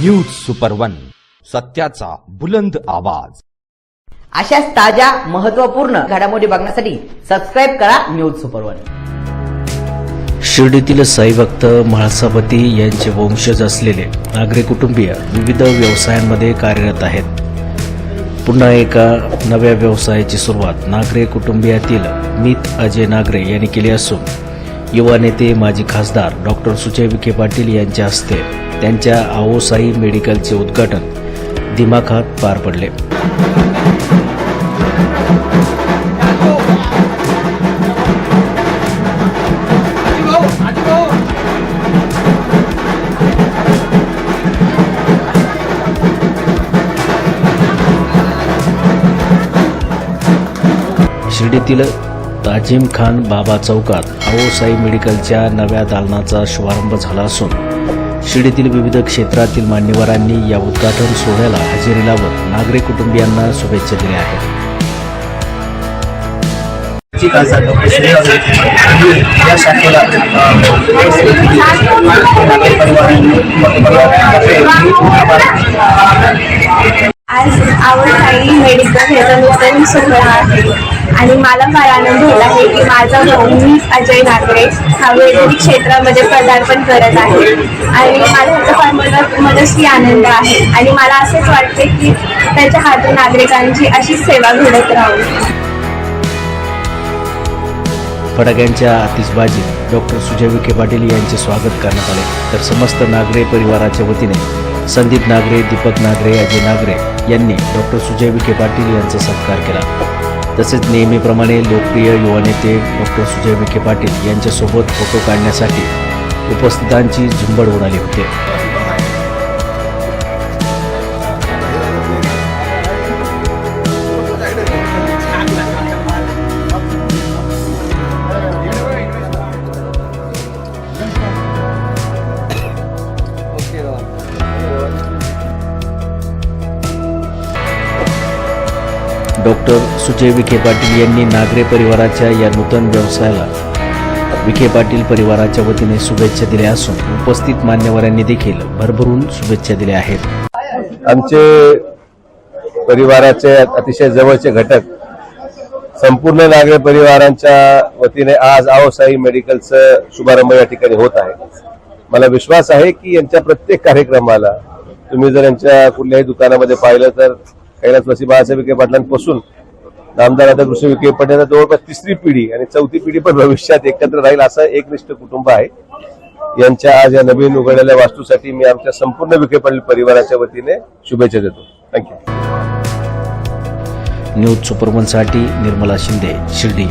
News super one सत्याचा बुलंद आवाज. अशाच ताज्या महत्त्वपूर्ण घडामोडी बघण्यासाठी सबस्क्राईब करा न्यूज सुपर वन शिर्डीतील साईभक्त म्हाळसापती यांचे वंशज असलेले नागरी कुटुंबीय विविध व्यवसायांमध्ये कार्यरत आहेत. पुन्हा एका नव्या व्यवसायाची सुरुवात नागरे कुटुंबियातील मीत अजय नागरे यांनी केली असून युवा नेते माजी खासदार डॉक्टर सुजय विखे पाटील यांच्या हस्ते त्यांच्या आओसाई मेडिकलचे उद्घाटन दिमाखात पार पडले. शिर्डीतील ताजिम खान बाबा चौकात आओसाई मेडिकलच्या नव्या दालनाचा शुभारंभ झाला असून शिर्डीतील विविध क्षेत्रातील मान्यवरांनी या उद्घाटन सोहळ्याला हजेरी लावत नागरिक कुटुंबियांना शुभेच्छा दिल्या आहेत. या शाखेला परिवारांनी आज आवडसाई मेडिकल ह्याचा नूतन सोहळा आहे. आणि मला फार आनंद होत आहे की माझा भाऊ मी अजय नागरे हा वैद्यकीय क्षेत्रामध्ये पदार्पण करत आहे. आणि मला ह्याचा फार मला मनस्वी आनंद आहे. आणि मला असंच वाटते की त्याच्या हातून नागरिकांची अशीच सेवा घडत राहू. फटाक्यांच्या आतिषबाजीत डॉक्टर सुजय विखे पाटील यांचे स्वागत करण्यात आले. तर समस्त नागरे परिवाराच्या वतीने संदीप नागरे दीपक नागरे अजय नागरे यांनी डॉक्टर सुजय विखे पाटील यांचा सत्कार केला. तसेच नेहमीप्रमाणे लोकप्रिय युवा नेते डॉक्टर सुजय विखे पाटील यांच्यासोबत फोटो काढण्यासाठी उपस्थितांची झुंबड उडाली होती. डॉक्टर सुजय विखे पाटील यांनी नागरे परिवाराच्या या नूतन व्यवसायाला विखे पाटील परिवाराच्या वतीने शुभेच्छा दिल्या असून उपस्थित मान्यवरांनी देखील भरभरून शुभेच्छा दिल्या आहेत. आमचे परिवाराचे अतिशय जवळचे घटक संपूर्ण नागरे परिवारांच्या वतीने आज आओसाई मेडिकलचं शुभारंभ या ठिकाणी होत आहे. मला विश्वास आहे की यांच्या प्रत्येक कार्यक्रमाला तुम्ही जर यांच्या कुठल्याही दुकानामध्ये पाहिलं तर कैलासवासी बाळासाहेब विखे पाटलांपासून नामदार आता कृष्ण विखे पाटील जवळपास तिसरी पिढी आणि चौथी पिढी पण भविष्यात एकत्र राहील असं एकनिष्ठ कुटुंब आहे. यांच्या आज या नवीन उघडलेल्या वास्तूसाठी मी आमच्या संपूर्ण विखे पाटील परिवाराच्या वतीने शुभेच्छा देतो. थँक्यू न्यूज सुपरवनसाठी निर्मला शिंदे शिर्डी.